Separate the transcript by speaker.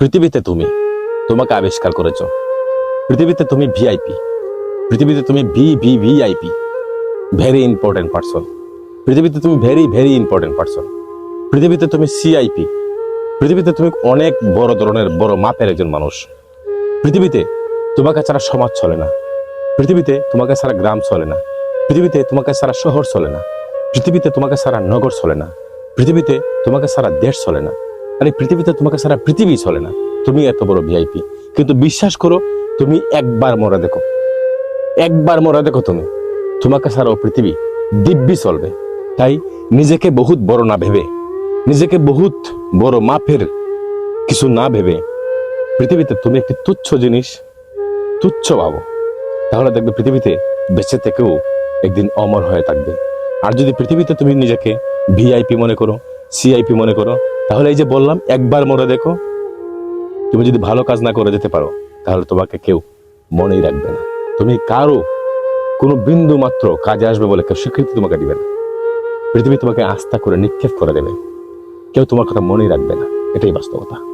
Speaker 1: পৃথিবীতে তুমি তোমাকে আবিষ্কার করেছ। পৃথিবীতে তুমি ভিআইপি পৃথিবীতে তুমি V V VIP very important person পৃথিবীতে তুমি ভেরি ভেরি ইম্পর্টেন্ট পার্সন পৃথিবীতে তুমি সিআইপি পৃথিবীতে তুমি অনেক বড় ধরনের, বড় মাপের একজন মানুষ। পৃথিবীতে তোমাকে ছাড়া সমাজ চলে না। পৃথিবীতে তোমাকে ছাড়া গ্রাম চলে না। পৃথিবীতে তোমাকে ছাড়া শহর চলে না। পৃথিবীতে তোমাকে ছাড়া নগর চলে না। পৃথিবীতে তোমাকে ছাড়া দেশ চলে না। আরে পৃথিবীতে তোমাকে সারা পৃথিবী চলে না। তুমি এত বড় ভিআইপি কিন্তু বিশ্বাস করো, তুমি একবার মরা দেখো। একবার মরা দেখো তুমি। তোমাকে সারা পৃথিবী দিব্যি চলবে। তাই নিজেকে বহুত বড় না ভেবে, নিজেকে বহুত বড় মাপের কিছু না ভেবে পৃথিবীতে তুমি একটি তুচ্ছ জিনিস, তুচ্ছ ভাবো। তাহলে দেখবে পৃথিবীতে বেঁচে থেকেও একদিন অমর হয়ে থাকবে। আর যদি পৃথিবীতে তুমি নিজেকে ভিআইপি মনে করো সিআইপি মনে করো তাহলে এই যে বললাম, একবার মরে দেখো তুমি যদি ভালো কাজ না করে যেতে পারো, তাহলে তোমাকে কেউ মনেই রাখবে না। তুমি কারও, কোনো বিন্দু মাত্র কাজে আসবে বলে কেউ স্বীকৃতি তোমাকে দিবে না। পৃথিবী তোমাকে আস্থা করে নিক্ষেপ করে দেবে। কেউ তোমার কথা মনেই রাখবে না। এটাই বাস্তবতা।